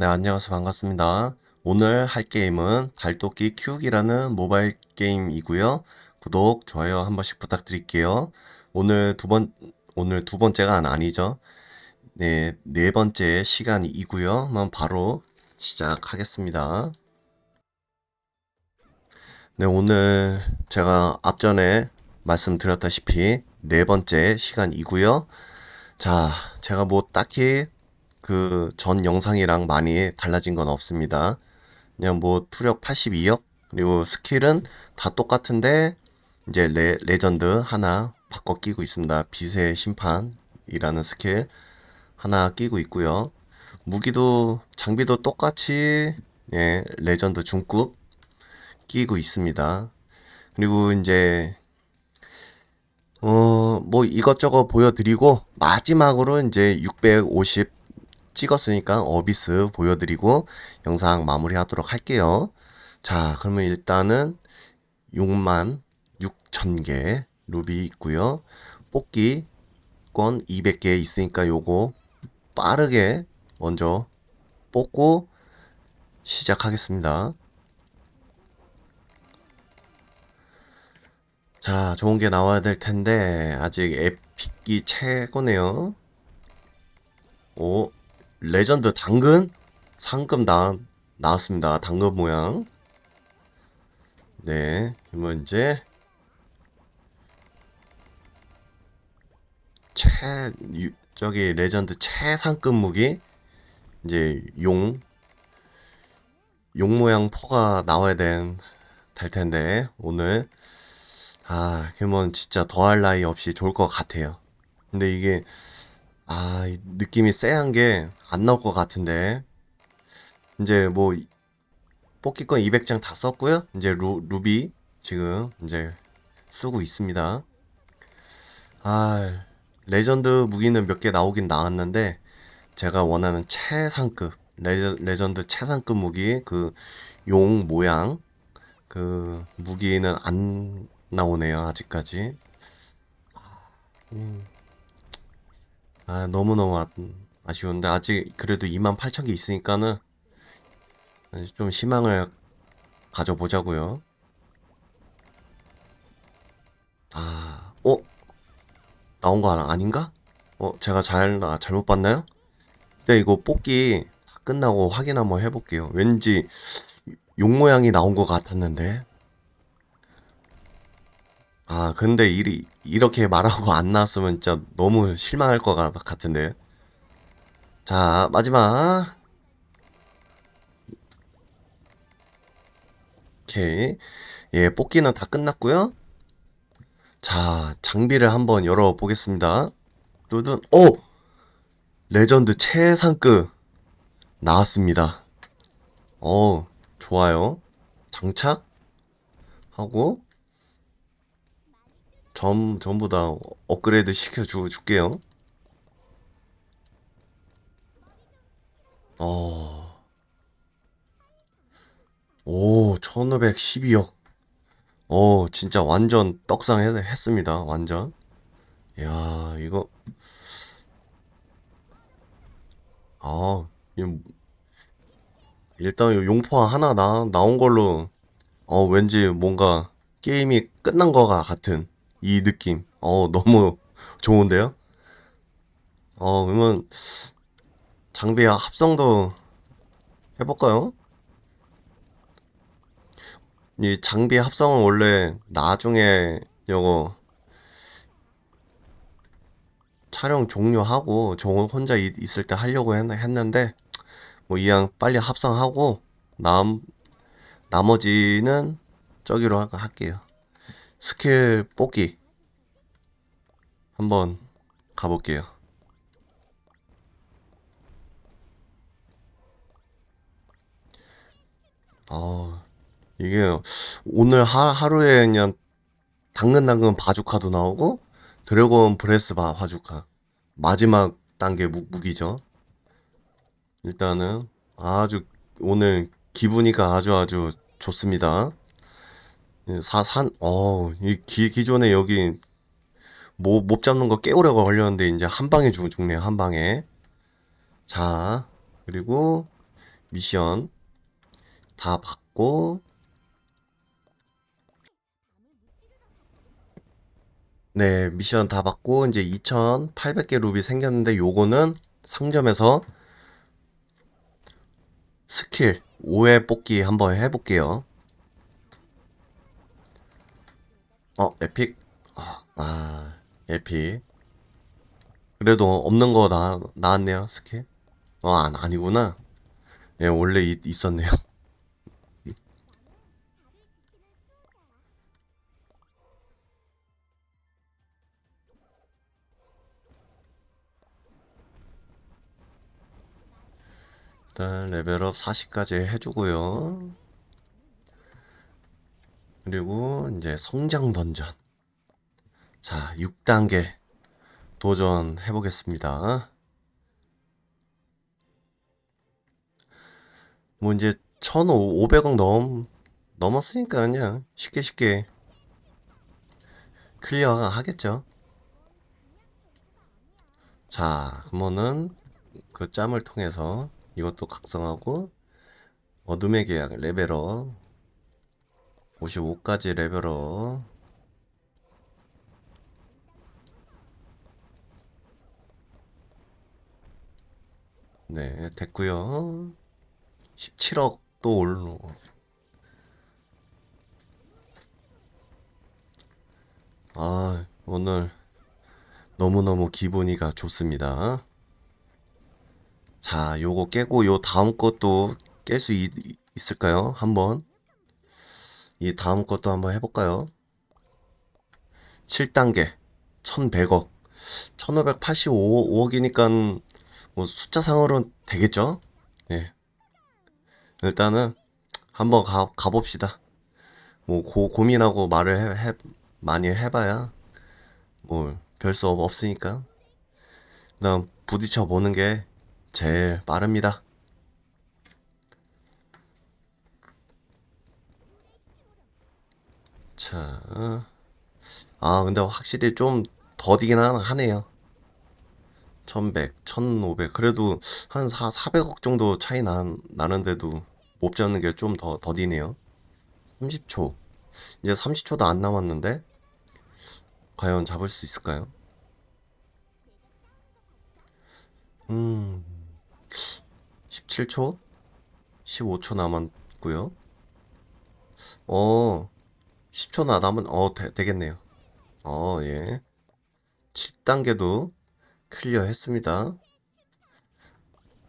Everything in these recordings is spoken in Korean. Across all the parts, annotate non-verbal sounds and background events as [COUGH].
네, 안녕하세요. 반갑습니다. 오늘 할 게임은 달도끼 키우기라는 모바일 게임이고요. 구독, 좋아요 한 번씩 부탁드릴게요. 오늘 두 번, 오늘 두 번째가 아니죠. 네, 네 번째 시간이고요. 그럼 바로 시작하겠습니다. 네, 오늘 제가 앞전에 말씀드렸다시피 네 번째 시간이고요. 자, 제가 뭐 딱히 그 전 영상이랑 많이 달라진 건 없습니다. 그냥 뭐 투력 82억 그리고 스킬은 다 똑같은데 이제 레, 레전드 하나 바꿔 끼고 있습니다. 빛의 심판이라는 스킬 하나 끼고 있고요. 무기도 장비도 똑같이 예, 레전드 중급 끼고 있습니다. 그리고 이제 어, 뭐 이것저것 보여드리고 마지막으로 이제 650 찍었으니까 어비스 보여드리고 영상 마무리하도록 할게요. 자, 그러면 일단은 6만 6천 개 루비 있고요. 뽑기 권 200개 있으니까 요거 빠르게 먼저 뽑고 시작하겠습니다. 자, 좋은 게 나와야 될 텐데 아직 에픽이 최고네요. 오, 레전드 당근 상금 나 나왔습니다. 당근 모양. 네, 그러면 이제 최 유- 저기 레전드 최상급 무기 이제 용 용 모양 포가 나와야 된, 될 텐데 오늘 아 그러면 진짜 더할 나위 없이 좋을 것 같아요. 근데 이게 아, 이 느낌이 쎄한 게 안 나올 것 같은데. 이제 뭐, 뽑기권 200장 다 썼고요. 이제 루, 루비 지금 이제 쓰고 있습니다. 아, 레전드 무기는 몇 개 나오긴 나왔는데, 제가 원하는 최상급, 레, 레전드 최상급 무기, 그, 용 모양, 그, 무기는 안 나오네요, 아직까지. 음. 아, 너무너무 아, 아쉬운데 아직 그래도 28,000개 있으니까는 좀 희망을 가져보자고요. 아, 어? 나온 거 아닌가? 어, 제가 잘, 아, 잘못 봤나요? 근데 이거 뽑기 다 끝나고 확인 한번 해볼게요. 왠지 용 모양이 나온 것 같았는데. 아, 근데 이, 이렇게 말하고 안 나왔으면 진짜 너무 실망할 것 같- 같은데. 자, 마지막. 오케이. 예, 뽑기는 다 끝났고요. 자, 장비를 한번 열어보겠습니다. 뚜둔, 오! 레전드 최상급 나왔습니다. 어, 좋아요. 장착하고 전, 전부 다 업그레이드 시켜 주, 줄게요. 어, 오, 1512억. 어, 진짜 완전 떡상했습니다. 완전. 야, 이거, 아, 일단 이 용포 하나 나, 나온 걸로, 어, 왠지 뭔가 게임이 끝난 거 같은 이 느낌. 어, 너무 [LAUGHS] 좋은데요? 어, 그러면 장비 합성도 해볼까요? 이 장비 합성은 원래 나중에 이거 촬영 종료하고 저 혼자 이- 있을 때 하려고 했, 했는데 뭐 이왕 빨리 합성하고 남 나머지는 저기로 하- 할게요. 스킬 뽑기 한번 가볼게요. 아, 이게 오늘 하, 하루에 그냥 당근당근 바주카도 나오고 드래곤 브레스 바, 바주카 마지막 단계 무, 무기죠. 일단은 아주 오늘 기분이가 아주 아주 좋습니다. 이 사, 산, 어, 이 기, 기존에 여기 모, 몹 잡는 거꽤 오래 걸렸는데 이제 한 방에 죽, 죽네요. 한 방에. 자, 그리고 미션 다 받고 네, 미션 다 받고 이제 2,800개 루비 생겼는데 요거는 상점에서 스킬 5회 뽑기 한번 해볼게요. 어, 에픽? 아, 아, 에픽. 그래도 없는 거 나, 나왔네요, 스킬. 어, 안, 아니구나. 예, 원래 있, 있었네요. [LAUGHS] 일단 레벨업 40까지 해주고요. 그리고 이제 성장 던전. 자, 6단계 도전해 보겠습니다. 뭐 이제 1,500억 넘 넘었으니까 그냥 쉽게 쉽게 클리어 하겠죠. 자, 그러면은 그 짬을 통해서 이것도 각성하고 어둠의 계약 레벨업 55까지 레벨업 네 됐고요 17억 또 올로 아 오늘 너무너무 기분이가 좋습니다 자, 요거 깨고 요 다음 것도 깰 수 있을까요? 한번. 이 다음 것도 한번 해볼까요? 7단계 1100억 1585억이니까 뭐 숫자상으로는 되겠죠? 예. 일단은 한번 가, 가봅시다. 뭐 고, 고민하고 말을 해, 해, 많이 해봐야 뭐 별 수 없으니까 그냥 부딪혀 보는 게 제일 빠릅니다. 자, 아, 근데 확실히 좀 더디긴 하- 하네요. 1100, 1500. 그래도 한 4, 400억 정도 차이 나, 나는데도 못 잡는 게 좀 더 더디네요. 30초. 이제 30초도 안 남았는데, 과연 잡을 수 있을까요? 음, 17초? 15초 남았고요. 어, 10초나 남은, 어, 되, 되겠네요. 어, 예. 7단계도 클리어 했습니다.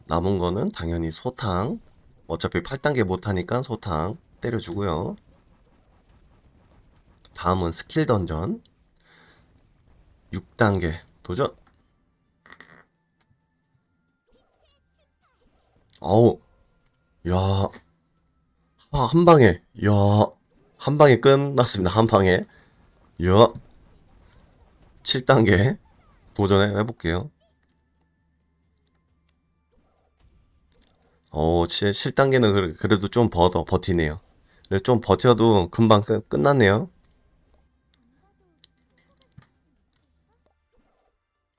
남은 거는 당연히 소탕. 어차피 8단계 못하니까 소탕 때려주고요. 다음은 스킬 던전. 6단계 도전. 어우, 야, 아, 한 방에, 야, 한 방에 끝났습니다. 한 방에. 야, 7단계 도전해 해볼게요. 어, 7, 7단계는 그래도 좀 버더 버티네요. 좀 버텨도 금방 끝, 끝났네요.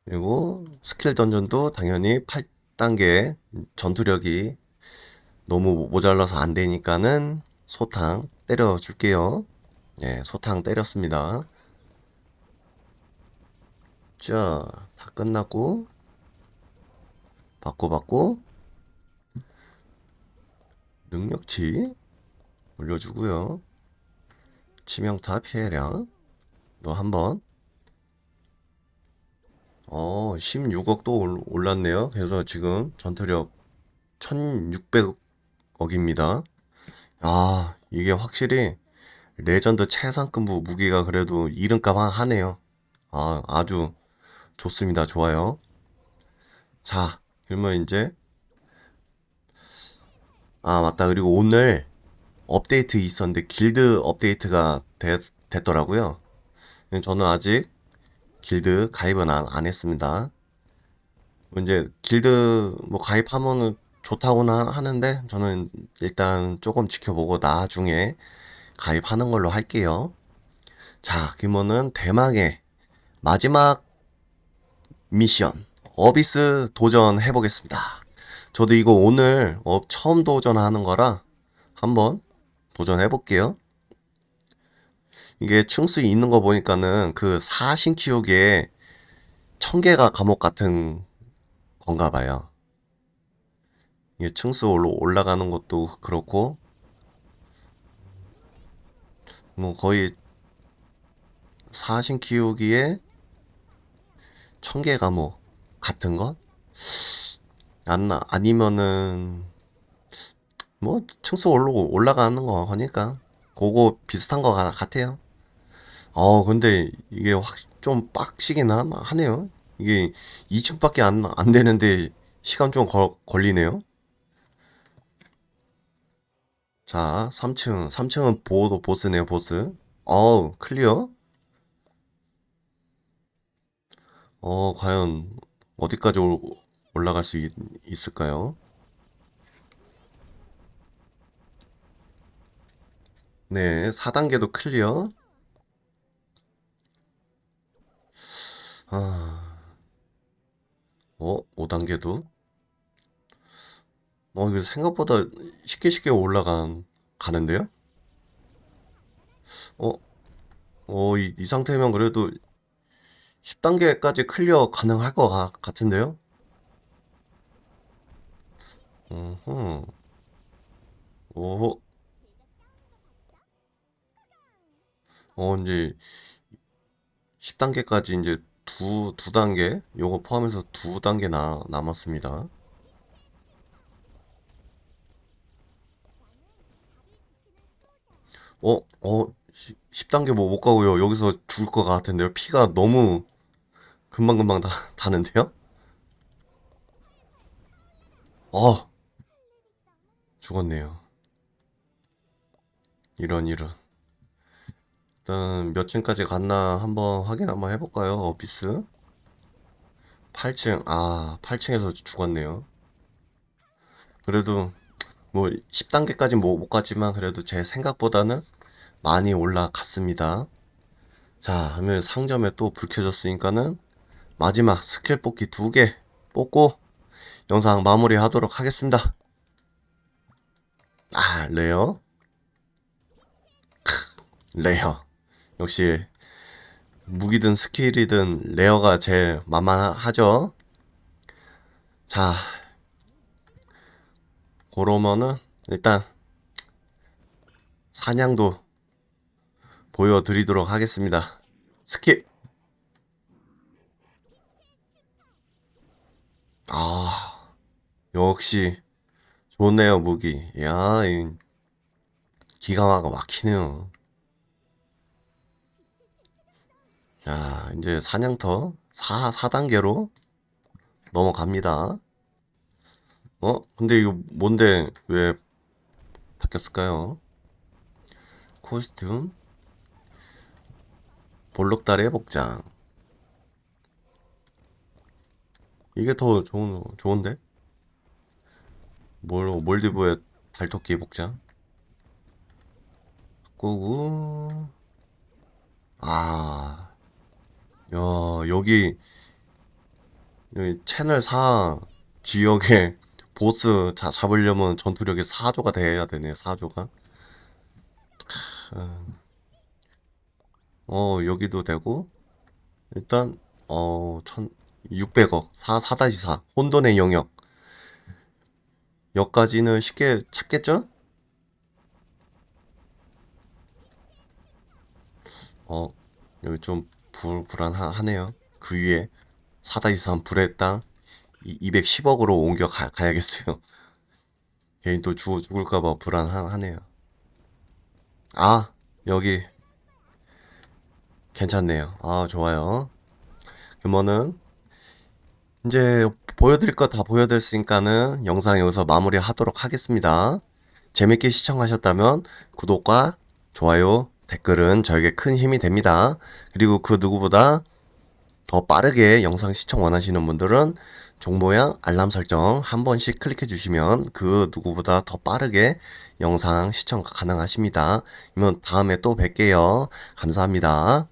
그리고 스킬 던전도 당연히 8단계 전투력이 너무 모자라서 안 되니까는 소탕 때려 줄게요. 네, 소탕 때렸습니다. 자, 다 끝났고 받고 능력치 올려주고요. 치명타 피해량 너 한번 어 16억도 올랐네요. 그래서 지금 전투력 1600억입니다. 아 이게 확실히 레전드 최상급 무- 무기가 그래도 이름값 하- 하네요. 아 아주 좋습니다. 좋아요. 자 그러면 이제 아 맞다 그리고 오늘 업데이트 있었는데 길드 업데이트가 되- 됐더라고요. 저는 아직 길드 가입은 안, 안 했습니다. 뭐 이제 길드 뭐 가입하면은 좋다고는 하- 하는데 저는 일단 조금 지켜보고 나중에 가입하는 걸로 할게요. 자, 그러면은 대망의 마지막 미션 어비스 도전 해 보겠습니다. 저도 이거 오늘 어, 처음 도전하는 거라 한번 도전해 볼게요. 이게 층수에 있는 거 보니까는 그 사신 키우기에 청개가 감옥 같은 건가 봐요. 이게 층수 올라- 올라가는 것도 그렇고 뭐 거의 사신 키우기에 청개 감옥 같은 것? 안, 아니면은 뭐 층수 올라 올라가는 거 하니까 그거 비슷한 거 같- 같아요. 어 근데 이게 확 좀 빡시긴 하, 하네요. 이게 2층밖에 안, 안 되는데 시간 좀 걸, 걸리네요. 자, 3층. 3층은 보도 보스네요, 보스. 어우, 클리어? 어, 과연 어디까지 올, 올라갈 수 있, 있을까요? 네, 4단계도 클리어. 아, 어, 5단계도? 어, 이거 생각보다 쉽게 쉽게 올라간, 가는데요? 어, 어, 이, 이 상태면 그래도 10단계까지 클리어 가능할 것 같- 같은데요? 음, 오, 어, 이제 10단계까지 이제 두, 두 단계, 요거 포함해서 두 단계 나, 남았습니다. 어, 어, 10단계 뭐 못 가고요. 여기서 죽을 것 같은데요. 피가 너무 금방금방 다, 다는데요? 어, 죽었네요. 이런, 이런. 일단 몇 층까지 갔나 한번 확인 한번 해볼까요? 어피스. 8층, 아, 8층에서 죽었네요. 그래도 뭐 10단계까지 뭐못 갔지만 그래도 제 생각보다는 많이 올라갔습니다. 자, 그러면 상점에 또 불 켜졌으니까는 마지막 스킬 뽑기 두 개 뽑고 영상 마무리 하도록 하겠습니다. 아, 레어. 레어. 역시 무기든 스킬이든 레어가 제일 만만하죠. 자, 그러면은 일단 사냥도 보여드리도록 하겠습니다. 스킵. 아, 역시 좋네요, 무기. 야, 이 기가 막 막히네요. 자, 이제 사냥터 4, 4단계로 넘어갑니다. 어? 근데 이거 뭔데 왜 바뀌었을까요? 코스튬 볼록다리의 복장 이게 더 좋은, 좋은데? 몰, 몰디브의 달토끼 복장 꾸구 아, 야, 여기, 여기 채널 4 지역에 보스 자, 잡으려면 전투력이 4조가 돼야 되네, 4조가. 어, 여기도 되고, 일단, 어, 천, 600억, 4, 4-4, 혼돈의 영역. 여기까지는 쉽게 찾겠죠? 어, 여기 좀 불, 불안하네요. 그 위에 4-3 불의 땅 210억으로 옮겨 가, 가야겠어요. [LAUGHS] 괜히 또 죽, 죽을까봐 불안하네요. 아, 여기 괜찮네요. 아, 좋아요. 그러면은 이제 보여드릴 거 다 보여드렸으니까는 영상 여기서 마무리 하도록 하겠습니다. 재밌게 시청하셨다면 구독과 좋아요, 댓글은 저에게 큰 힘이 됩니다. 그리고 그 누구보다 더 빠르게 영상 시청 원하시는 분들은 종모양 알람 설정 한 번씩 클릭해 주시면 그 누구보다 더 빠르게 영상 시청 가능하십니다. 그러면 다음에 또 뵐게요. 감사합니다.